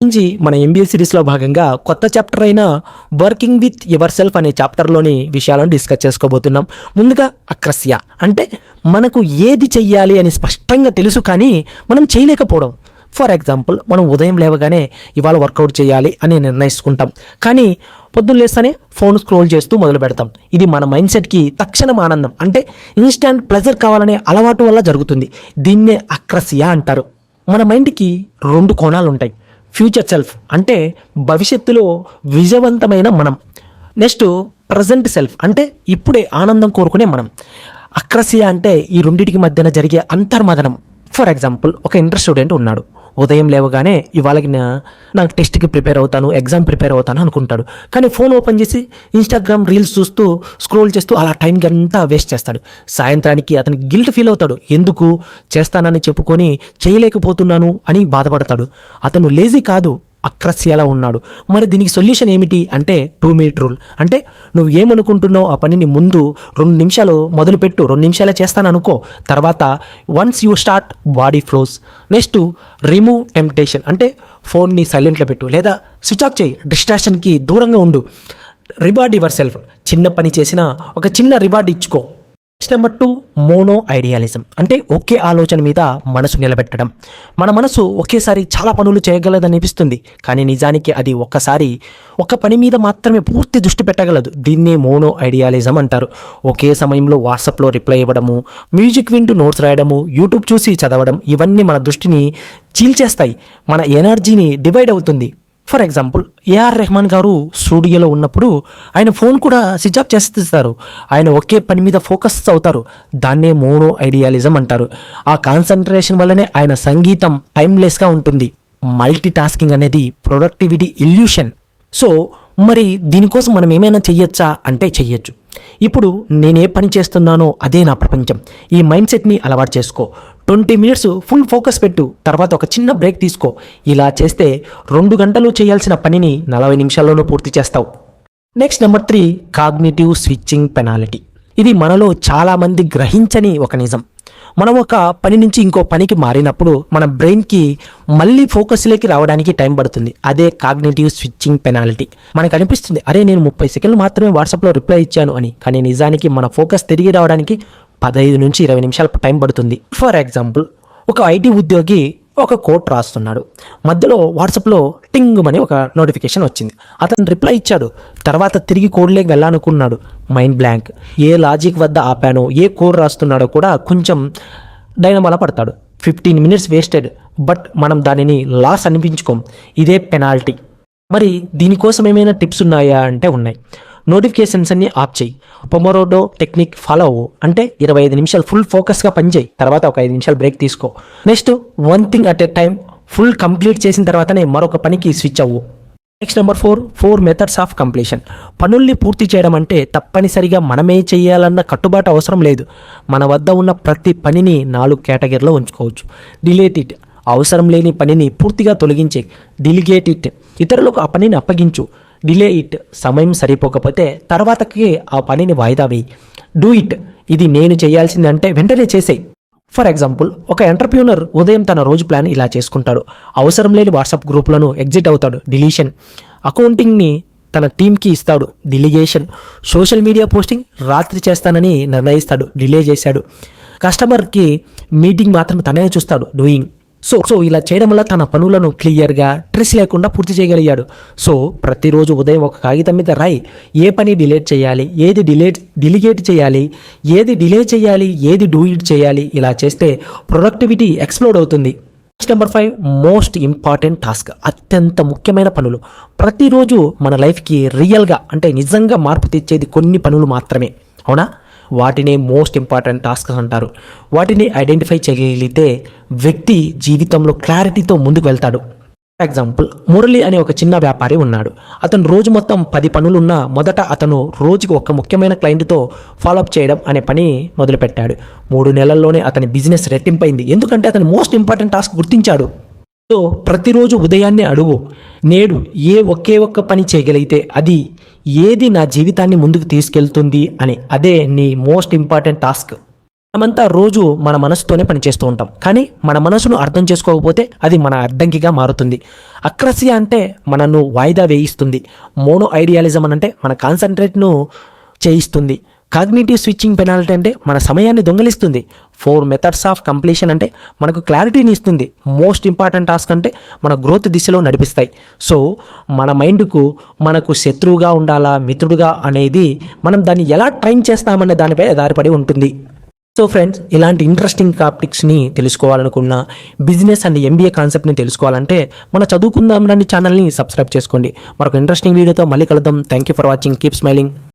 నుంచి మన ఎంబీఏ సిరీస్లో భాగంగా కొత్త చాప్టర్ అయిన వర్కింగ్ విత్ యువర్ సెల్ఫ్ అనే చాప్టర్లోని విషయాలను డిస్కస్ చేసుకోబోతున్నాం. ముందుగా అక్రస్య. అంటే మనకు ఏది చెయ్యాలి అని స్పష్టంగా తెలుసు కానీ మనం చేయలేకపోవడం. ఫర్ ఎగ్జాంపుల్ మనం ఉదయం లేవగానే ఇవాళ వర్కౌట్ చేయాలి అని నిర్ణయించుకుంటాం. కానీ పొద్దున్న లేస్తానే ఫోన్ స్క్రోల్ చేస్తూ మొదలు పెడతాం. ఇది మన మైండ్ సెట్కి తక్షణం ఆనందం. అంటే ఇన్స్టాంట్ ప్లెజర్ కావాలనే అలవాటు వల్ల జరుగుతుంది. దీన్నే అక్రసియా అంటారు. మన మైండ్కి రెండు కోణాలు ఉంటాయి ఫ్యూచర్ సెల్ఫ్ అంటే భవిష్యత్తులో విజయవంతమైన మనం. నెక్స్ట్ ప్రజెంట్ సెల్ఫ్ అంటే ఇప్పుడే ఆనందం కోరుకునే మనం. అక్రసియ అంటే ఈ రెండింటికి మధ్యన జరిగే అంతర్మదనం. ఫర్ ఎగ్జాంపుల్ ఒక ఇంటర్ స్టూడెంట్ ఉన్నాడు. ఉదయం లేవగానే ఇవాళకి నా- నాకు టెస్ట్కి ప్రిపేర్ అవుతాను ఎగ్జామ్ ప్రిపేర్ అవుతాను అనుకుంటాడు. కానీ ఫోన్ ఓపెన్ చేసి ఇన్స్టాగ్రామ్ రీల్స్ చూస్తూ స్క్రోల్ చేస్తూ అలా టైంకి అంతా వేస్ట్ చేస్తాడు. సాయంత్రానికి అతనికి గిల్ట్ ఫీల్ అవుతాడు. ఎందుకు? చేస్తానని చెప్పుకొని చేయలేకపోతున్నాను అని బాధపడతాడు. అతను లేజీ కాదు. అక్రస్యలా ఉన్నాడు. మరి దీనికి సొల్యూషన్ ఏమిటి? అంటే టూ మినిట్ రూల్ అంటే నువ్వు ఏమనుకుంటున్నావు ఆ పనిని ముందు రెండు నిమిషాలు మొదలుపెట్టు. రెండు నిమిషాలే చేస్తాను అనుకో. తర్వాత once you start body flows next remove temptation అంటే ఫోన్ని సైలెంట్లో పెట్టు. లేదా స్విచ్ ఆఫ్ చేయి. డిస్ట్రాక్షన్కి దూరంగా ఉండు. రివార్డ్ యువర్ సెల్ఫ్ చిన్న పని చేసినా ఒక చిన్న రివార్డ్ ఇచ్చుకో. Next number two mono idealism అంటే ఒకే ఆలోచన మీద మనసు నిలబెట్టడం. మన మనసు ఒకేసారి చాలా పనులు చేయగలదని అనిపిస్తుంది. కానీ నిజానికి అది ఒక్కసారి ఒక పని మీద మాత్రమే పూర్తి దృష్టి పెట్టగలదు. దీన్నే మోనో ఐడియాలిజం అంటారు. ఒకే సమయంలో వాట్సాప్లో రిప్లై ఇవ్వడము మ్యూజిక్ వింటూ నోట్స్ రాయడము యూట్యూబ్ చూసి చదవడం ఇవన్నీ మన దృష్టిని చీల్చేస్తాయి. మన ఎనర్జీని డివైడ్ అవుతుంది. ఫర్ ఎగ్జాంపుల్ ఏఆర్ రెహమాన్ గారు స్టూడియోలో ఉన్నప్పుడు ఆయన ఫోన్ కూడా స్విచ్ ఆఫ్ చేస్తారు ఆయన ఒకే పని మీద ఫోకస్ అవుతారు. దాన్నే మోనో ఐడియాలిజం అంటారు. ఆ కాన్సన్ట్రేషన్ వల్లనే ఆయన సంగీతం టైమ్లెస్గా ఉంటుంది. మల్టీ టాస్కింగ్ అనేది ప్రొడక్టివిటీ ఇల్యూషన్. సో మరి దీనికోసం మనం ఏమైనా చెయ్యొచ్చా? అంటే చెయ్యొచ్చు. ఇప్పుడు నేనే పని చేస్తున్నానో అదే నా ప్రపంచం. ఈ మైండ్ సెట్ని అలవాటు చేసుకో. ట్వంటీ మినిట్స్ ఫుల్ ఫోకస్ పెట్టు. తర్వాత ఒక చిన్న బ్రేక్ తీసుకో. ఇలా చేస్తే రెండు గంటలు చేయాల్సిన పనిని నలభై నిమిషాల్లోనూ పూర్తి చేస్తావు. Next number three cognitive switching penalty. ఇది మనలో చాలామంది గ్రహించని ఒక నిజం. మనం ఒక పని నుంచి ఇంకో పనికి మారినప్పుడు మన బ్రెయిన్కి మళ్ళీ ఫోకస్లోకి రావడానికి టైం పడుతుంది. అదే కాగ్నేటివ్ స్విచ్చింగ్ పెనాలిటీ. మనకు అనిపిస్తుంది అరే నేను ముప్పై సెకండ్లు మాత్రమే వాట్సాప్లో రిప్లై ఇచ్చాను అని. కానీ నిజానికి మన ఫోకస్ తిరిగి రావడానికి పదహైదు నుంచి ఇరవై నిమిషాల టైం పడుతుంది. ఫర్ ఎగ్జాంపుల్ ఒక ఐటీ ఉద్యోగి ఒక కోట్ రాస్తున్నాడు. మధ్యలో వాట్సాప్లో టింగ్ అని ఒక నోటిఫికేషన్ వచ్చింది. అతను రిప్లై ఇచ్చాడు. తర్వాత తిరిగి కోడ్లోకి వెళ్ళాలనుకున్నాడు. Mind blank. ఏ లాజిక్ వద్ద ఆపానో ఏ కోడ్ రాస్తున్నాడో కూడా కొంచెం డైనమాల పడతాడు. ఫిఫ్టీన్ మినిట్స్ వేస్టెడ్ బట్ మనం దానిని లాస్ అనిపించుకోం. ఇదే పెనాల్టీ. మరి దీనికోసం ఏమైనా టిప్స్ ఉన్నాయా అంటే ఉన్నాయి. నోటిఫికేషన్స్ అన్ని ఆఫ్ చేయి. పొమరోడో టెక్నిక్ ఫాలో అవ్వు. అంటే ఇరవై ఐదు నిమిషాలు ఫుల్ ఫోకస్గా పనిచేయి. తర్వాత ఒక ఐదు నిమిషాలు బ్రేక్ తీసుకో. Next one thing at a time full complete చేసిన తర్వాతనే మరొక పనికి స్విచ్ అవ్వు. Next number four four methods of completion పనుల్ని పూర్తి చేయడం అంటే తప్పనిసరిగా మనమే చేయాలన్న కట్టుబాటు అవసరం లేదు. మన వద్ద ఉన్న ప్రతి పనిని నాలుగు కేటగిరీలో ఉంచుకోవచ్చు. డిలేట్ ఇట్ అవసరం లేని పనిని పూర్తిగా తొలగించే. డిలిగేట్ ఇట్ ఇతరులకు ఆ పనిని అప్పగించు. డిలే ఇట్ సమయం సరిపోకపోతే తర్వాతకి ఆ పనిని వాయిదా వేయి. డూ ఇట్ ఇది నేను చేయాల్సింది అంటే వెంటనే చేసేయి. ఫర్ ఎగ్జాంపుల్ ఒక ఎంటర్ప్రీనర్ ఉదయం తన రోజు ప్లాన్ ఇలా చేసుకుంటాడు. అవసరం లేని వాట్సాప్ గ్రూపులను ఎగ్జిట్ అవుతాడు. డిలీషన్ అకౌంటింగ్ని తన టీంకి ఇస్తాడు. డిలిగేషన్ సోషల్ మీడియా పోస్టింగ్ రాత్రి చేస్తానని నిర్ణయిస్తాడు. డిలే చేశాడు. కస్టమర్కి మీటింగ్ మాత్రం తనే చూస్తాడు. డూయింగ్ సో సో ఇలా చేయడం వల్ల తన పనులను క్లియర్గా స్ట్రెస్ లేకుండా పూర్తి చేయగలిగాడు. సో ప్రతిరోజు ఉదయం ఒక కాగితం మీద రాయి ఏ పని డిలేట్ చేయాలి ఏది డిలేట్ డిలిగేట్ చేయాలి ఏది డిలే చేయాలి ఏది డూ ఇట్ చేయాలి ఇలా చేస్తే ప్రొడక్టివిటీ ఎక్స్ప్లోడ్ అవుతుంది. Next number five most important task అత్యంత ముఖ్యమైన పనులు. ప్రతిరోజు మన లైఫ్కి రియల్గా అంటే నిజంగా మార్పు తెచ్చేది కొన్ని పనులు మాత్రమే. అవునా? వాటినే మోస్ట్ ఇంపార్టెంట్ టాస్క్స్ అంటారు. వాటిని ఐడెంటిఫై చేయగలిగితే వ్యక్తి జీవితంలో క్లారిటీతో ముందుకు వెళ్తాడు. ఫర్ ఎగ్జాంపుల్ మురళి అనే ఒక చిన్న వ్యాపారి ఉన్నాడు. అతను రోజు మొత్తం పది పనులున్నా మొదట అతను రోజుకి ఒక ముఖ్యమైన క్లయింట్తో ఫాలోఅప్ చేయడం అనే పని మొదలుపెట్టాడు. మూడు నెలల్లోనే అతని బిజినెస్ రెట్టింపైంది. ఎందుకంటే అతని మోస్ట్ ఇంపార్టెంట్ టాస్క్ గుర్తించాడు. సో ప్రతిరోజు ఉదయాన్నే అడుగు నేడు ఏ ఒకే ఒక్క పని చేయగలిగితే అది ఏది నా జీవితాన్ని ముందుకు తీసుకెళ్తుంది? అని. అదే నీ మోస్ట్ ఇంపార్టెంట్ టాస్క్. మనమంతా రోజు మన మనసుతోనే పనిచేస్తూ ఉంటాం. కానీ మన మనసును అర్థం చేసుకోకపోతే అది మన అడ్డంకిగా మారుతుంది. అక్రసియా అంటే మనను వాయిదా వేయిస్తుంది. మోనో ఐడియాలిజం అని అంటే మన కాన్సన్ట్రేట్ను చేయిస్తుంది. కాగ్నిటివ్ స్విచ్చింగ్ పెనాల్టీ అంటే మన సమయాన్ని దొంగలిస్తుంది. ఫోర్ మెథడ్స్ ఆఫ్ కంప్లీషన్ అంటే మనకు క్లారిటీని ఇస్తుంది. మోస్ట్ ఇంపార్టెంట్ టాస్క్ అంటే మన గ్రోత్ దిశలో నడిపిస్తాయి. సో మన మైండ్కు మనకు శత్రువుగా ఉండాలా మిత్రుడుగా అనేది మనం దాన్ని ఎలా ట్రైన్ చేస్తామనే దానిపై ఆధారపడి ఉంటుంది. సో ఫ్రెండ్స్ ఇలాంటి ఇంట్రెస్టింగ్ టాపిక్స్ని తెలుసుకోవాలనుకున్న బిజినెస్ అండ్ ఎంబీఏ కాన్సెప్ట్ని తెలుసుకోవాలంటే మన చదువుకుందాం రండి ఛానల్ని సబ్స్క్రైబ్ చేసుకోండి. మరొక ఇంట్రెస్టింగ్ వీడియోతో మళ్ళీ కలుద్దాం. Thank you for watching keep smiling